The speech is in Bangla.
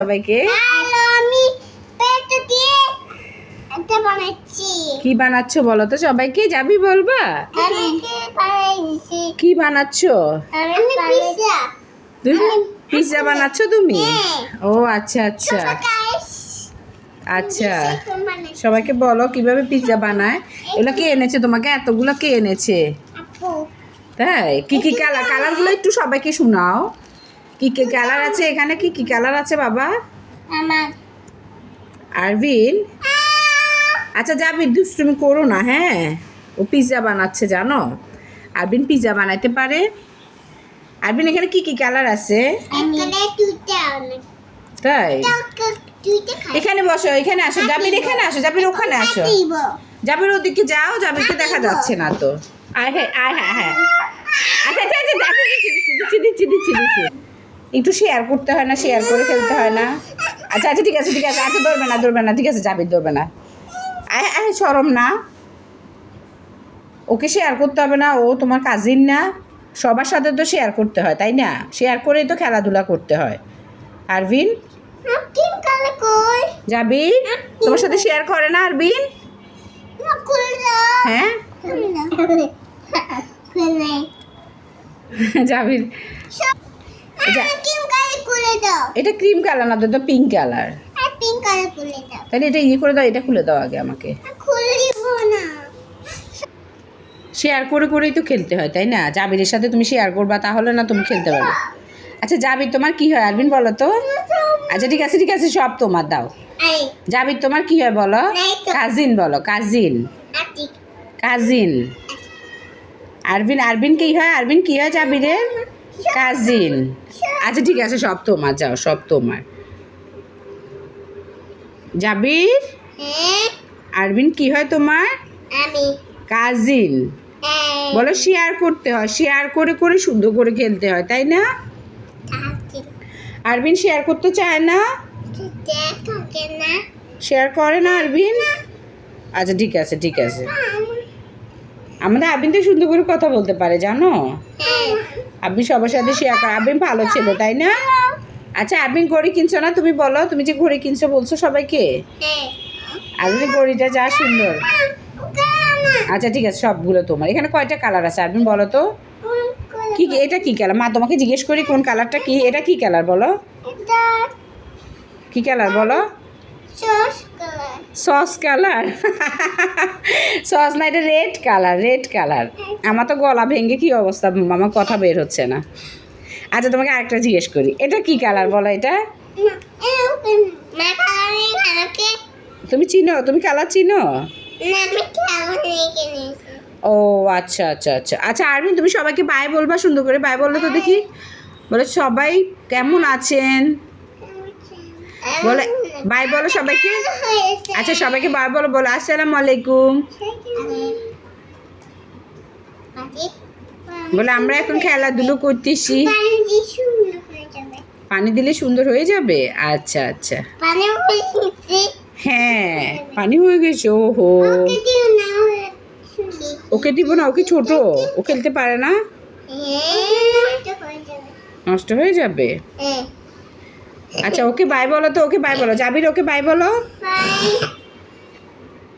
সবাইকে। আমি পেট দিয়ে একটা বানাচ্ছি। কি বানাচ্ছ বলো তো? সবাইকে যাবি বলবা? আমি বানাইছি কি বানাচ্ছ? আমি পিজ্জা তুমি পিৎজা বানাচ্ছ তুমি? হ্যাঁ। ও আচ্ছা আচ্ছা। আচ্ছা। সবাইকে বলো কীভাবে পিৎজা বানায়? এগুলো কে এনেছে? তোমাকে এতগুলো কে এনেছে? তাই? কি কি কালার কালারগুলো একটু সবাইকে শোনাও। কি কি কালার আছে এখানে? কি কি কালার আছে বাবা? আমার। আরভিন? আচ্ছা যাবি দুষ্টুমি করো না হ্যাঁ? ও পিৎজা বানাচ্ছে জানো? আরবিন পিৎজা বানাইতে পারে। আরবিন এখানে কি কি কালার আছে? তাই? এখানে বসো এখানে আসো। জাবির এখানে আসো জাবির ওখানে আসো। জাবির ওদিকে যাও জাবিরকে দেখা যাচ্ছে না তো। আয় হ্যাঁ আয় হ্যাঁ হ্যাঁ। আচ্ছা আচ্ছা আচ্ছা আচ্ছা, দিচ্ছি দিচ্ছি দিচ্ছি দিচ্ছি দিচ্ছি। একটু শেয়ার করতে হয় না শেয়ার করে খেলতে হয় না। আচ্ছা আচ্ছা ঠিক আছে ঠিক আছে আচ্ছা ধরবে না ধরবে না ঠিক আছে জাবির ধরবে না। আয় আয় সরম না। ওকে শেয়ার করতে হবে না ও তোমার কাজিন না। সবার সাথে তো শেয়ার করতে হয় তাই না? শেয়ার করেই তো খেলাধুলা করতে হয়। কই? যাবি তোমার সাথে শেয়ার করে না আরবিন? হ্যাঁ? জাবির। এটা ক্রিম কালার না তো পিঙ্ক কালার। পিঙ্ক কালার খুলে দাও। তাহলে এটা ইয়ে করে দাও এটা খুলে দাও আগে আমাকে। না। শেয়ার করে করেই তো খেলতে হয় তাই না? জাবিরের সাথে তুমি শেয়ার করবা তাহলে না তুমি খেলতে পারবে। আচ্ছা জাবির তোমার কি হয় আরবিন বলো তো? আচ্ছা ঠিক আছে ঠিক আছে সব তোমার দাও। জাবির তোমার কি হয় বলো? কাজিন বলো কাজিন। কাজিন। আরবিন আরবিন কি হয়? আরবিন কি হয় জাবিরের? কাজিন আচ্ছা ঠিক আছে সব তোমার যাও সব তোমার। জাবির? হ্যাঁ? আরবিন কি হয় তোমার? আমি। কাজিন বলো শেয়ার করতে হয় শেয়ার করে করে সুন্দর করে খেলতে হয় তাই না? আরবিন শেয়ার করতে চায় না? শেয়ার করে না আরবিন? আচ্ছা ঠিক আছে ঠিক আছে। আমাদের আরবিন তো সুন্দর করে কথা বলতে পারে জানো? হ্যাঁ সবার সাথে শেয়ার করে। আরবিন ভালো ছিল তাই না? আচ্ছা আরবিন ঘড়ি কিনছো না? তুমি বলো তুমি যে ঘড়ি কিনছো বলছো সবাইকে? হ্যাঁ আরবিন ঘড়িটা যা সুন্দর। আচ্ছা ঠিক আছে সবগুলো তোমার। এখানে কয়টা কালার আছে আরবিন বলো তো? কি এটা কি কালার মা তোমাকে জিজ্ঞেস করি কোন কালারটা কি? এটা কি কালার বলো? এটা কি কালার বলো? Sauce colour? সস না, এটা রেড কালার রেড কালার। আমার তো গলা ভেঙে কি অবস্থা? আমার কথা বের হচ্ছে না। আচ্ছা তোমাকে আরেকটা জিজ্ঞেস করি। এটা কি কালার বলো এটা? তুমি চিনো? তুমি কালার চিনো? ও আচ্ছা আচ্ছা আচ্ছা। আচ্ছা আরবিন, তুমি সবাইকে বাই বলবা, সুন্দর করে বাই বলল তো দেখি। বলে, সবাই কেমন আছেন? বলে বাই বলো সবাইকে। আচ্ছা সবাইকে বাই বলো বলো আসসালামু আলাইকুম। বলে আমরা এখন খেলাধুলো করতেছি। পানি দিলে সুন্দর হয়ে যাবে? আচ্ছা আচ্ছা। হ্যাঁ পানি হয়ে গেছে ওহো। ওকে দিও না ওকে দিব না ওকে ছোট? ও খেলতে পারে না? নষ্ট হয়ে যাবে? হ্যাঁ। আচ্ছা ওকে বাই বলো তো ওকে বাই বলো। জাবির ওকে বাই বলো। বাই